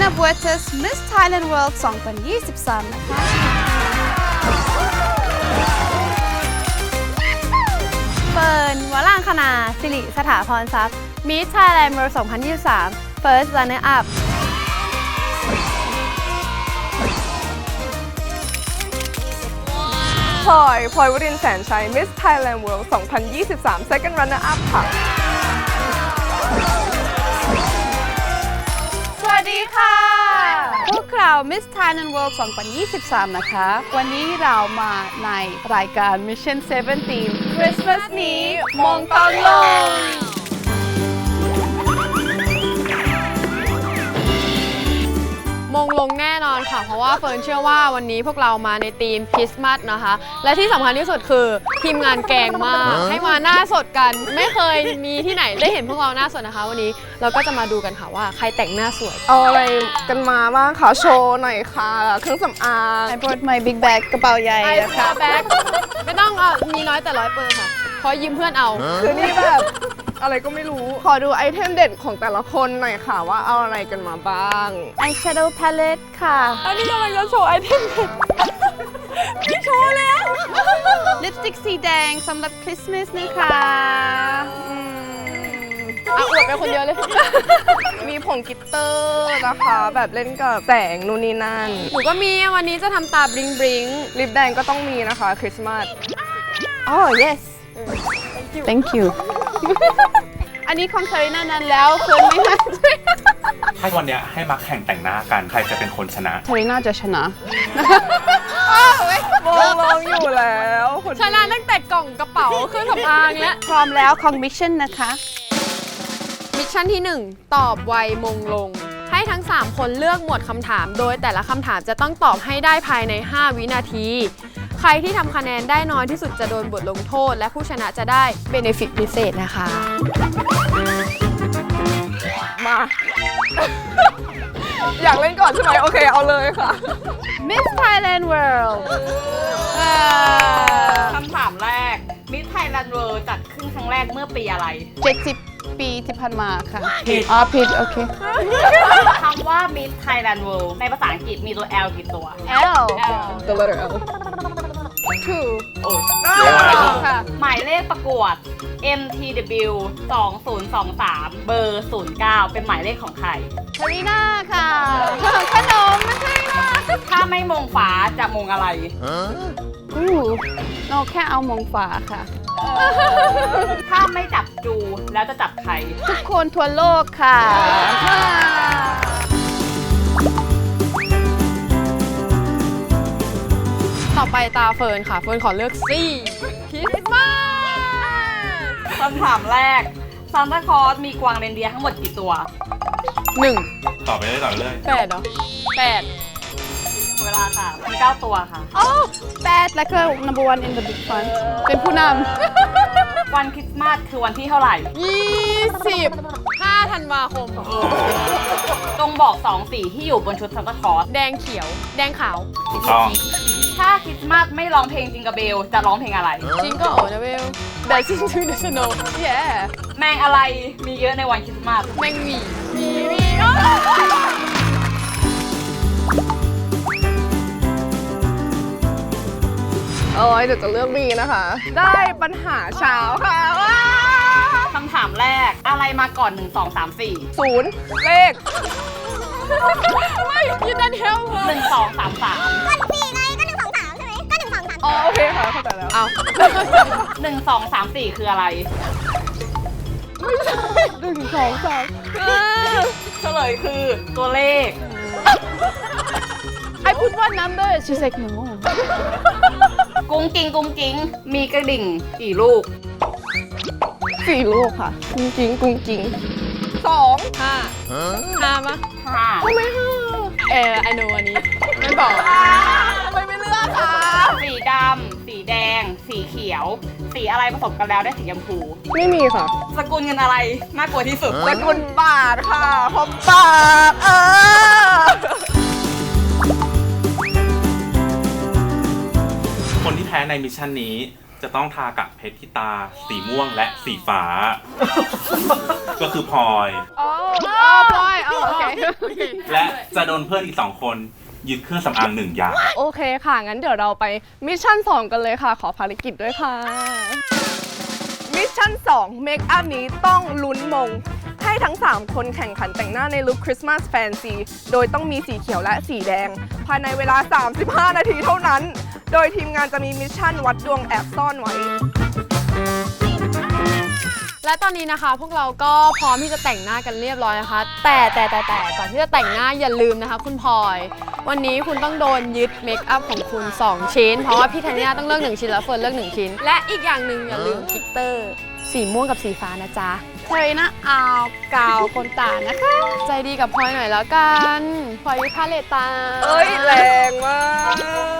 Lina Buetas Miss Thailand World 2023 นะคะ เฟิร์นวร่างคณาสิริสถาพรทรัพย์ Miss Thailand World 2023 First Runner Up พลอยพลอยวรินแสนชัย Miss Thailand World 2023 Second Runner Up ค่ะ Miss Thailand World 2023 นะคะ วันนี้เรามาในรายการ Mission 17 Christmas นี้มองตองลง งลงแน่นอนค่ะ เพราะว่าเฟิร์นเชื่อว่าวันนี้พวกเรามาในธีมคริสต์มาสนะคะ และที่สำคัญที่สุดคือทีมงานแกงมากให้มาหน้าสดกัน ไม่เคยมีที่ไหนได้เห็นพวกเราหน้าสดนะคะ วันนี้เราก็จะมาดูกันค่ะว่าใครแต่งหน้าสวย เอาอะไรกันมาบ้างคะโชว์หน่อยค่ะ เครื่องสำอาง I brought my big bag กระเป๋าใหญ่ไอ้นะคะ แบ็คไม่ต้องเอามีน้อยแต่ร้อยเปอร์ค่ะเพราะยืมเพื่อนเอา คือนี่แบบ อะไรก็ไม่รู้ ขอดูไอเทมเด่นของแต่ละคนหน่อยค่ะว่าเอาอะไรกันมาบ้าง eyeshadow palette ค่ะ อันนี้กำลังจะโชว์ไอเทมเด่นไม่โชว์แล้ว ลิปสติกสีแดงสำหรับคริสต์มาสนะคะอืมอะอวดไปคนเดียวเลย มีผงกลิตเตอร์นะคะ แบบเล่นกับแสงนู่นนี่นั่น หนูก็มีวันนี้จะทำตาบลิงบลิงลิปแดงก็ต้องมีนะคะ คริสต์มาสอ๋อ yes thank you อันนี้ของเซรีน่านั้นแล้วเฟิร์นไม่น่าใช่ให้วันเนี้ยให้มาแข่งแต่งหน้ากันใครจะเป็นคนชนะเซรีน่าจะชนะ มองมองอยู่แล้วคนชนะตั้งแต่กล่องกระเป๋าเครื่องสำอางเนี้ยพร้อมแล้วของมิชชั่นนะคะ มิชชั่นที่ 1 ตอบไวมงลง ให้ทั้ง 3 คนเลือกหมวดคำถาม โดยแต่ละคำถามจะต้องตอบให้ได้ภายใน 5 วินาที ใครที่ทำคะแนนได้น้อยที่สุดจะโดนบทลงโทษ และผู้ชนะจะได้เบเนฟิตพิเศษนะคะ มา อยากเล่นก่อนใช่ไหมโอเค เอาเลยค่ะ Miss Thailand World อ่าคำถามแรก มิสไทยแลนด์เวิร์จัดขึ้นครั้งแรกเมื่อปีอะไร70ปีที่ผ่านมาค่ะผิดอ๋อผิดโอเค คำว่ามิสไทยแลนด์เวิในภาษาอังกฤษมีตัว L กี่ตัว L The letter L two โอ้ค่ะ หมายเลขประกวด MTW 2023 เบอร์ 09 เป็นหมายเลขของใครเซรีน่าค่ะ ขนมไม่ใช่ค่ะถ้าไม่มงฟ้าจะมงอะไรอู้เราแค่เอามงฝาค่ะ ถ้าไม่จับจูแล้วจะจับใคร ทุกคนทั่วโลกค่ะ ต่อไปตาเฟิร์นค่ะ เฟิร์นขอเลือกซี่คริสต์มาสคำถามแรกซานตาคลอสมีกวางเรนเดียร์ทั้งหมดกี่ตัว หนึ่งตอบไปเลยตอบไปเลยแปดเหรอแปดเวลาค่ะมี9ตัวค่ะ โอ้แปดแล้วก็ number one in the big fun เป็นผู้นวันคริสต์มาสคือวันที่เท่าไหร่ยี่สิบห้าธันวาคมจงบอกสองสีที่อยู่บนชุดซานตาคลอสแดงเขียว แดงขาว ถูกต้องถ้า คริสต์มาสไม่ร้องเพลงจิงกะเบล จะร้องเพลงอะไรจริงก็โอ้นะเวล Dancing to the snow yeah แมงอะไรมีเยอะในวันคริสต์มาสแมงหวีโอ้ยเดี๋ยวจะเลือกมีนะคะ ได้ปัญหาเช้าค่ะว้าคำถามแรกอะไรมาก่อน 1 2 3 4 ศูนย์เลข ไม่ you don't help her 1 2 3 3อ๋อ โอเคค่ะเข้าใจแล้ว เอา1 2 3 4คืออะไร หนึ่งสองสามเฉลยคือตัวเลขำ I put one number she's like no กุ้งกิ้งกุ้งกิ้งมีกระดิ่งกี่ลูก สี่ลูกค่ะ กุ้งกิ้งกุ้งกิ้งสองห้าห้าปะ5ทำไมห้าเออ I know อันนี้ ไม่บอก ทำไมไม่เลือกคะสี ดำ สีแดง สีเขียว สีอะไรผสมกันแล้วได้สีชมพู ไม่มีค่ะ สกุลเงินอะไรน่ากลัวที่สุด สกุลบาทค่ะเพราะบาทเออ คนที่แพ้ในมิชชั่นนี้ จะต้องทากับเพชรที่ตา สีม่วงและสีฟ้า ก็คือพลอยอ๋ออ๋อพลอยอ๋อโอเค และจะโดนเพื่อนอีกสองคน ยึดเครื่องสำอางหนึ่งอย่าง โอเคค่ะ งั้นเดี๋ยวเราไปมิชชั่น 2 กันเลยค่ะ ขอภารกิจด้วยค่ะ มิชชั่น 2 เมคอัพนี้ต้องลุ้นมง ให้ทั้ง 3 คนแข่งขันแต่งหน้าในลุคคริสต์มาสแฟนซี โดยต้องมีสีเขียวและสีแดง ภายในเวลา 35 นาทีเท่านั้น โดยทีมงานจะมีมิชชั่นวัดดวงแอบซ่อนไว้ และตอนนี้นะคะ พวกเราก็พร้อมที่จะแต่งหน้ากันเรียบร้อยนะคะ แต่แต่แต่แต่ก่อนที่จะแต่งหน้าอย่าลืมนะคะ คุณพลอย วันนี้คุณต้องโดนยึดเมคอัพของคุณ 2 ชิ้น เพราะว่าพี่ธัญญาต้องเลือก1ชิ้นแล้วเฟิร์นเลือก1ชิ้น และอีกอย่างหนึ่งอย่าลืมกลิตเตอร์ สีม่วงกับสีฟ้านะจ๊ะเทยนะเอากาวคนตานะคะ ใจดีกับพลอยหน่อยแล้วกันพลอยวิพาเลตตาเอ้ยแรงมาก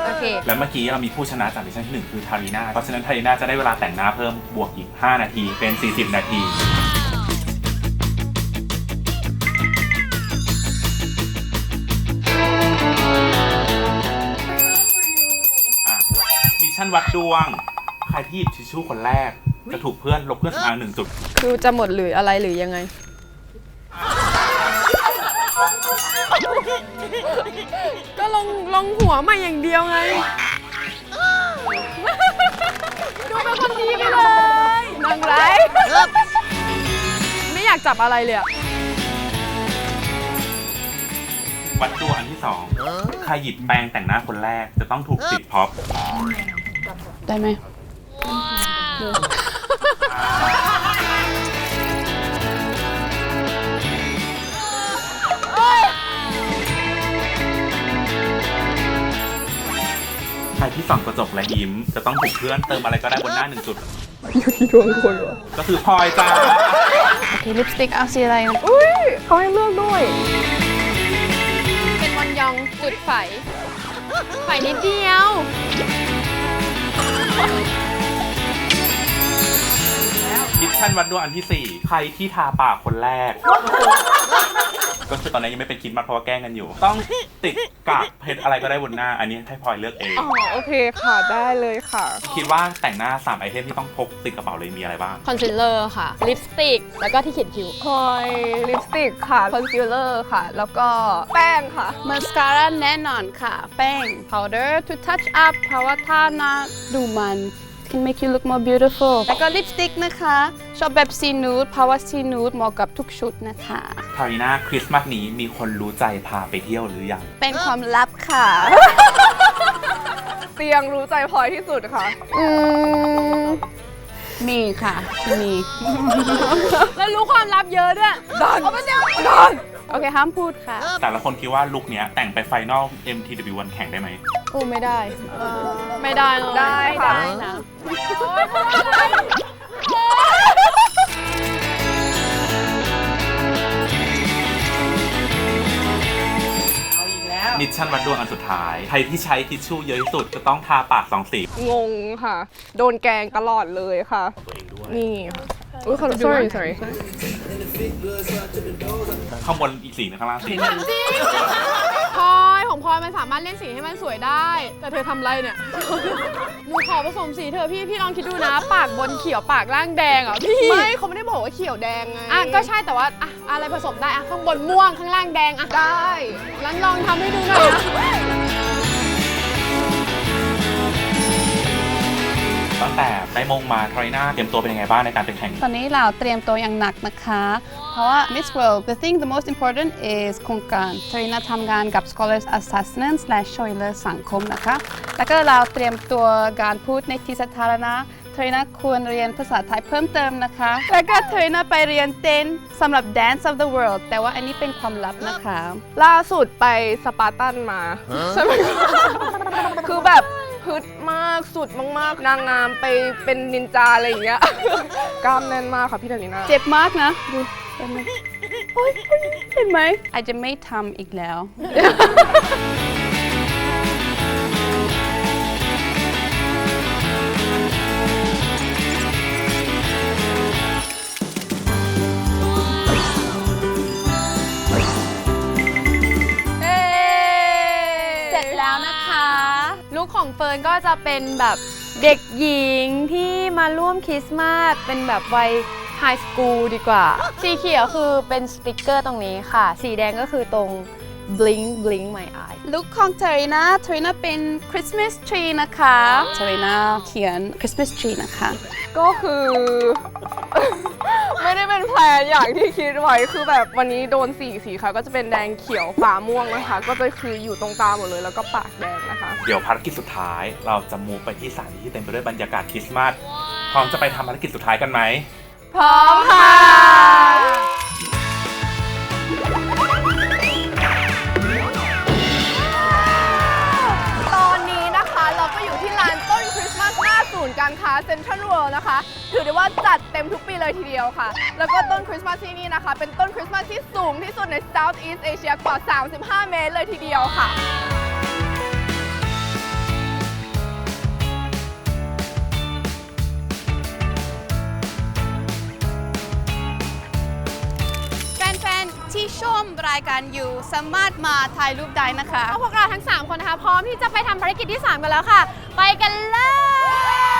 โอเค และเมื่อกี้เรามีผู้ชนะจากดิชั่นที่หนึ่งคือทารีนาเพราะฉะนั้นทารีนาจะได้เวลาแต่งหน้าเพิ่มบวกอีก 5 นาทีเป็น 40 นาที วัดดวง ใครที่หยิบทิชชู่คนแรก จะถูกเพื่อนลบเครื่องสำอางหนึ่งจุด คือจะหมดหรืออะไรหรือยังไง ก็ลงลงหัวมาอย่างเดียวไง ดูเป็นคนดีไปเลยนางไรายไม่อยากจับอะไรเลยอะวัดดวงอันที่สองใครหยิบแปรงแต่งหน้าคนแรกจะต้องถูกติดพ็อป ได้ไหมใครที่ส่องกระจกและยิ้ม จะต้องถูกเพื่อนเติมอะไรก็ได้บนหน้าหนึ่งจุด อยู่ที่ดวงคนวะก็คือพลอยจ้าโอเคลิปสติกเอาสีอะไรนะอุ้ยเขาให้เลือกด้วย เป็นวันยองจุดไฟ ไฟนิดเดียว มิชชั่นวัดดวงอันที่ 4 ใครที่ทาปากคนแรก ก็คือตอนนี้ยังไม่เป็นคิดมัดเพราะว่าแกล้งกันอยู่ ต้องติดกากเพชรอะไรก็ได้บนหน้า อันนี้ให้พลอยเลือกเอง อ๋อโอเคค่ะได้เลยค่ะ คิดว่าแต่งหน้า3ไอเทมที่ต้องพกติดกระเป๋าเลยมีอะไรบ้าง คอนซีลเลอร์ค่ะ ลิปสติก แล้วก็ที่เขียนคิ้วพลอยลิปสติกค่ะคอนซีลเลอร์ค่ะ แล้วก็แป้งค่ะ มาสคาร่าแน่นอนค่ะ แป้ง powder to touch up เพราะว่าถ้าหน้าดูมัน can make you look more beautiful แล้วก็ลิปสติกนะคะ ชอบแบบซีนูดเพราะว่าซีนูดเหมาะกับทุกชุดนะคะทารีนาคริสต์มาสนี้มีคนรู้ใจพาไปเที่ยวหรือยัง เป็นความลับค่ะ เตียงรู้ใจพลอยที่สุดค่ะ อืมมีค่ะ มี แล้วรู้ความลับเยอะด้วยดันโอเค ห้ามพูดค่ะ แต่ละคนคิดว่าลุคเนี้ยแต่งไปไฟนอล MTW1 แข่งได้ไหมโอ้ไม่ได้ ไม่ได้เลยได้ค่ะได้น มิชชั่นวัดดวงอันสุดท้าย ใครที่ใช้ทิชชู่เยอะที่สุดจะต้องทาปากสองสีงงค่ะ โดนแกล้งตลอดเลยค่ะ ตัวเองด้วย นี่ค่ะอุ้ยขอ sorry sorry ข้างบนอีกสีหนึงข้างล่างสีพลอย ของพลอยมันสามารถเล่นสีให้มันสวยได้ แต่เธอทำไรเนี่ย หนูขอผสมสีเธอะพี่พี่ลองคิดดูนะ ปากบนเขียวปากล่างแดงอะพี่ไม่เขาไม่ได้บอกว่าเขียวแดงไงอะก็ใช่แต่ว่าอะอะไรผสมได้อะข้างบนม่วงข้างล่างแดงอะได้งั้นลองทำให้ดูหน่อยนะ ตั้งแต่ได้มงมาทรอยนาเตรียมตัวเป็นยังไงบ้างในการไปแข่ง ตอนนี้เราเตรียมตัวอย่างหนักนะคะ เพราะว่า Miss World the thing the most important is โครงการทรีนาทำงานกับ Scholars Assessment และช่วยเหลือสังคมนะคะ แล้วก็เราเตรียมตัวการพูดในที่สาธารณะเทรนาควรเรียนภาษาไทยเพิ่มเติมนะคะ แล้วก็เทรนาไปเรียนเต้นสำหรับ Dance of the World แต่ว่าอันนี้เป็นความลับนะคะ ล่าสุดไปสปาร์ตันมา ใช่ไหมคือแบบ พึดมากสุดมากๆ นางงามไปเป็นนินจาอะไรอย่างเงี้ย กล้ามแน่นมากค่ะพี่ดาริน่าเจ็บมากนะดูเห็นไหมโอ๊ยเห็นไหมอาจจะไม่ทำอีกแล้ว เสร็จแล้วนะคะลุคของเฟิร์นก็จะเป็นแบบเด็กหญิงที่มาร่วมคริสต์มาสเป็นแบบวัยไฮสคูลดีกว่า สีเขียวคือเป็นสติกเกอร์ตรงนี้ค่ะ สีแดงก็คือตรง blink blink my eye ลุคของเทรินาเทรินาเป็นคริสต์มาสทรีนะคะเทรินาเขียนคริสต์มาสทรีนะคะ ก็คือ ไม่ได้เป็นแพลนอย่างที่คิดไว้คือแบบวันนี้โดนสีสีค่ะ ก็จะเป็นแดงเขียวฟ้าม่วงนะคะ ก็จะคืออยู่ตรงตาหมดเลยแล้วก็ปากแดงนะคะ เดี๋ยวภารกิจสุดท้ายเราจะมูฟไปที่สถานที่ที่เต็มไปด้วยบรรยากาศคริสต์มาสพร้อมจะไปทำภารกิจสุดท้ายกันไหมพร้อมค่ะ การค้าเซ็นทรัลเวิลด์นะคะ ถือได้ว่าจัดเต็มทุกปีเลยทีเดียวค่ะ แล้วก็ต้นคริสต์มาสที่นี่นะคะ เป็นต้นคริสต์มาสที่สูงที่สุดใน Southeast Asia กว่า 35 เมตรเลยทีเดียวค่ะแฟนๆที่ชมรายการอยู่สามารถมาถ่ายรูปได้นะคะก็พวกเราทั้ง 3 คนนะคะ พร้อมที่จะไปทำภารกิจที่ 3 กันแล้วค่ะ ไปกันเลย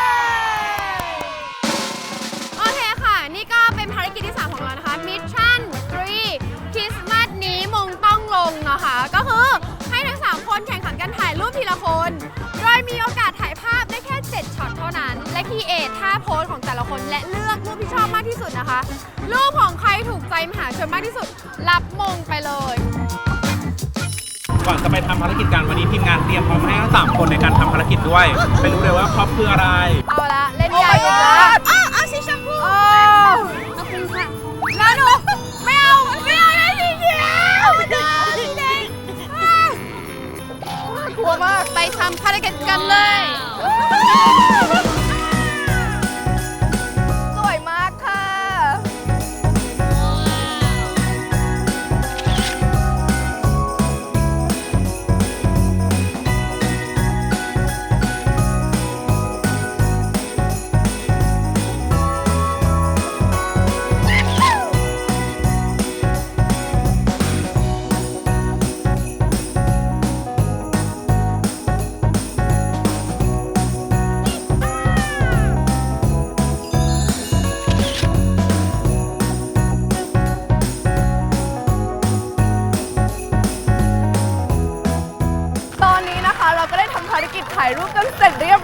ทีละคน โดยมีโอกาสถ่ายภาพได้แค่ 7ช็อตเท่านั้น และคีเอทท่าโพสของแต่ละคนและเลือกรูปที่ชอบมากที่สุดนะคะ รูปของใครถูกใจมหาชนมากที่สุด รับมงไปเลย ก่อนจะไปทำภารกิจกันวันนี้ทีมงานเตรียมพร้อมให้ทั้งสามคนในการทำภารกิจด้วย ไปรู้เลยว่าครอบคืออะไร เอาละเล่น Oh ใหญ่ my อีกแล้ว มาก ไปทำภารกิจกันเลย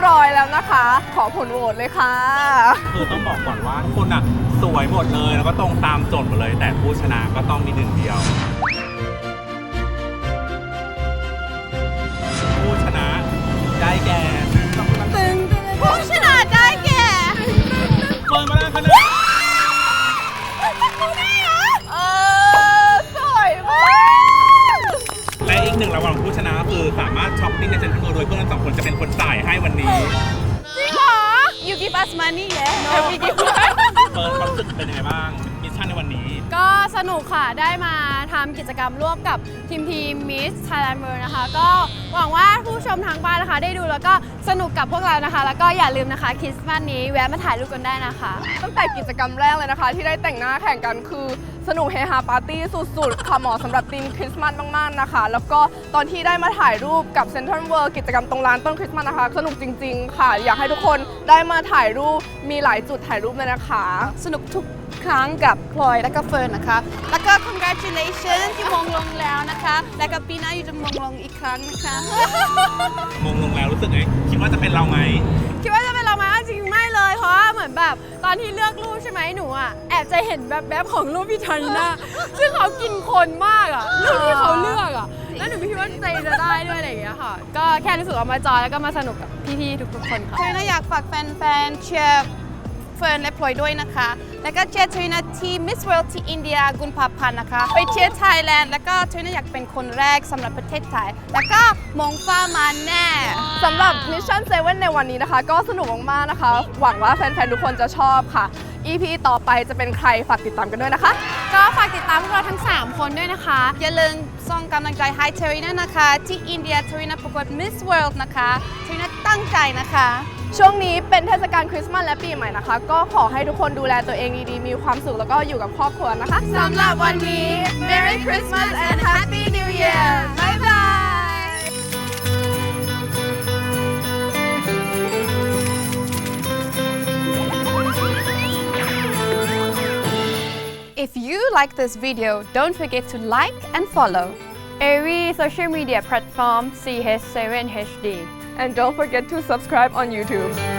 ร้อยแล้วนะคะ ขอผลโหวตเลยค่ะ คือต้องบอกก่อนว่าทุกคนอะสวยหมดเลยแล้วก็ตรงตามโจทย์หมดเลย แต่ผู้ชนะก็ต้องมีหนึ่งเดียว ผู้ชนะได้แก่ จกรรมร่วมกับทีมทีมมิสไทยแลนด์เวิร์นะคะ ก็หวังว่าผู้ชมทางบ้านนะคะ ได้ดูแล้วก็สนุกกับพวกเรานะคะ แล้วก็อย่าลืมนะคะคริสต์มาสนี้แวะมาถ่ายรูปกันได้นะคะ ตั้งแต่กิจกรรมแรกเลยนะคะ ที่ได้แต่งหน้าแข่งกันคือสนุกเฮฮาปาร์ตี้สุดๆ ค่ะเหมาะสำหรับธีมคริสต์มาสมากๆนะคะ แล้วก็ตอนที่ได้มาถ่ายรูปกับเซ็นทรัลเวิลด์กิจกรรมตรงลานต้นคริสต์มาสนะคะ สนุกจริง ๆ ค่ะ อยากให้ทุกคนได้มาถ่ายรูปมีหลายจุดถ่ายรูปเลยนะคะ สนุกทุก ครั้งกับพลอยและก็เฟิร์นนะคะ แล้วก็ congratulations ที่มงลงแล้วนะคะ แล้วก็ปีหน้าอยู่จะมงลงอีกครั้งนะคะ มงลงแล้วรู้สึกไงคิดว่าจะเป็นเราไหมคิดว่าจะเป็นเราไหมเอาจริงไม่เลย เพราะว่าเหมือนแบบตอนที่เลือกรูปใช่ไหมหนูอะแอบจะเห็นแบบแบบของรูปพี่ทาริน่าซึ่งเขากินคนมากอะรูปที่เขาเลือกอะแล้วหนูไม่คิดว่าใจจะได้ด้วยอะไรอย่างเงี้ยค่ะ ก็แค่รู้สึกเอามาจอยแล้วก็มาสนุกกับพี่ๆทุกๆคนค่ะเทรินาอยากฝากแฟนๆเชียร์ เฟิร์นและพลอยด้วยนะคะ แล้วก็เชียร์เทรินาที่ Miss World ที่อินเดียกุมภาพันธ์นะคะ ไปเชียร์ไทยแลนด์แล้วก็เทรินาอยากเป็นคนแรกสำหรับประเทศไทย แล้วก็มงฟ้ามาแน่สำหรับมิชชั่นเซเว่นในวันนี้นะคะ ก็สนุกมากๆนะคะ หวังว่าแฟนๆ ทุกคนจะชอบค่ะ EP ต่อไปจะเป็นใครฝากติดตามกันด้วยนะคะ ก็ฝากติดตามพวกเราทั้ง 3 คนด้วยนะคะ อย่าลืมส่งกำลังใจให้เทรินานะคะ ที่อินเดียเทรินาประกวด Miss World นะคะเทรินาตั้งใจนะคะ ช่วงนี้เป็นเทศกาลคริสต์มาสและปีใหม่นะคะ ก็ขอให้ทุกคนดูแลตัวเองดีๆ มีความสุขแล้วก็อยู่กับครอบครัวนะคะสำหรับวันนี้ Merry Christmas and Happy New Year Bye bye If you like this video, don't forget to like and follow every social media platform CH7HD. And don't forget to subscribe on YouTube